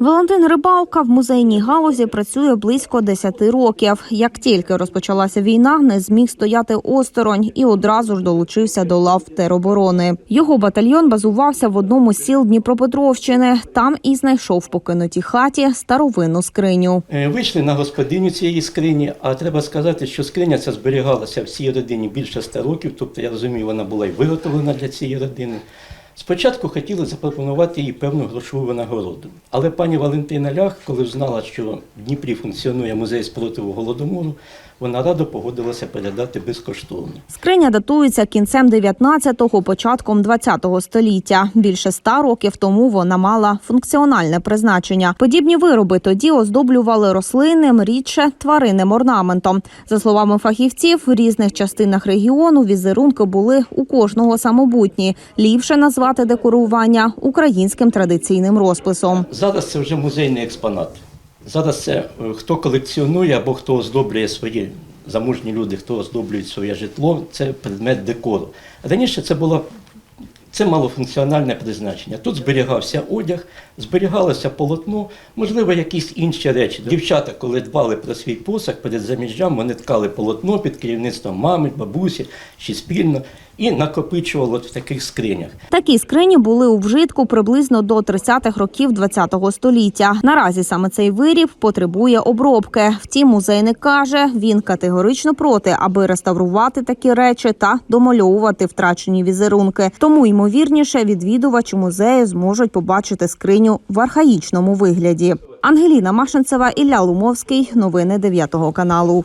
Валентин Рибалка в музейній галузі працює близько 10 років. Як тільки розпочалася війна, не зміг стояти осторонь і одразу ж долучився до лав тероборони. Його батальйон базувався в одному з сіл Дніпропетровщини. Там і знайшов в покинутій хаті старовинну скриню. Е, Вийшли на господиню цієї скрині, а треба сказати, що скриня ця зберігалася всій родині більше 100 років, тобто я розумію, вона була і виготовлена для цієї родини. Спочатку хотіли запропонувати їй певну грошову винагороду. Але пані Валентина Лях, коли знала, що в Дніпрі функціонує музей спротиву голодомору, вона радо погодилася передати безкоштовно. Скриня датується кінцем 19-го, початком 20-го століття. Більше ста років тому вона мала функціональне призначення. Подібні вироби тоді оздоблювали рослинним, рідше тваринним орнаментом. За словами фахівців, в різних частинах регіону візерунки були у кожного самобутні. Ліпше назвати декорування українським традиційним розписом. Зараз це вже музейний експонат. Зараз це е, хто колекціонує або хто оздоблює свої заможні люди, хто оздоблює своє житло, це предмет декору. Раніше це було це мало функціональне призначення. Тут зберігався одяг, зберігалося полотно, можливо, якісь інші речі. Дівчата, коли дбали про свій посаг перед заміжжям, вони ткали полотно під керівництвом мами, бабусі чи спільно і накопичували в таких скринях. Такі скрині були у вжитку приблизно до 30-х років ХХ століття. Наразі саме цей виріб потребує обробки. Втім, музейник каже, він категорично проти, аби реставрувати такі речі та домальовувати втрачені візерунки. Тому ймовірніше відвідувачі музею зможуть побачити скриню в архаїчному вигляді. Ангеліна Машинцева, Ілля Лумовський. Новини 9 каналу.